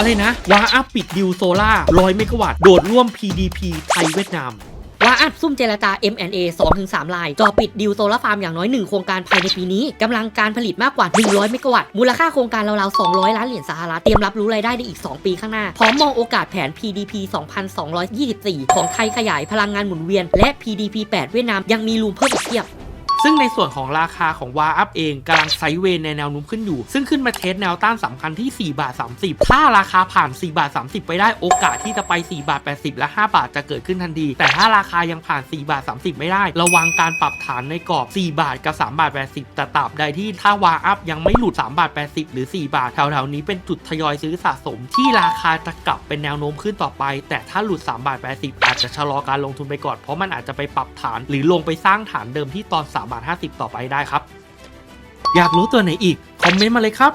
อะไรนะวาอัพปิดดิวโซล่า100เมกะวัตต์โดดร่วม PDP ไทยเวียดนามว่าอัดซุ่มเจรจา M&A 2-3 ลายจอปิดดิวโซลาร์ฟาร์มอย่างน้อย 1 โครงการภายในปีนี้กำลังการผลิตมากกว่า 100 เมกะวัตต์ มูลค่าโครงการราวๆ 200 ล้านเหรียญสหรัฐ เตรียมรับรู้รายได้ในอีก 2 ปีข้างหน้า พร้อมมองโอกาสแผน PDP 2224 ของไทยขยายพลังงานหมุนเวียน และ PDP 8 เวียดนามยังมีรูมเพิ่มอีกเพียบ ซึ่งในส่วนของราคาของวาอัพเองกำลังไซด์เวย์ในแนวโน้มขึ้นอยู่ ซึ่งขึ้นมาเทสแนวต้านสำคัญที่ 4 บาท 30 ถ้าราคาผ่าน 4 บาท 30 ไปได้โอกาสที่จะไป 4 บาท 80 และ 5 บาทจะเกิดขึ้นทันที แต่ถ้าราคายังผ่าน 4 บาท 30 ไม่ได้ ระวังการปรับฐานในกรอบ 4 บาทกับ 3 บาท 80 แต่ตราบใดที่ถ้าวาอัพยังไม่หลุด 3 บาท 80 หรือ 4 บาทแถวๆนี้เป็นจุดทยอยซื้อสะสม ที่ราคาจะกลับเป็นแนวโน้มขึ้นต่อไป แต่ถ้าหลุด 3 บาท 80 อาจจะชะลอการลงทุนไปก่อนเพราะมันอาจจะไปปรับฐาน หรือลงไปสร้างฐานเดิมที่ตอน3บาท50 ต่อไปได้ครับ อยากรู้ตัวไหนอีก คอมเมนต์มาเลยครับ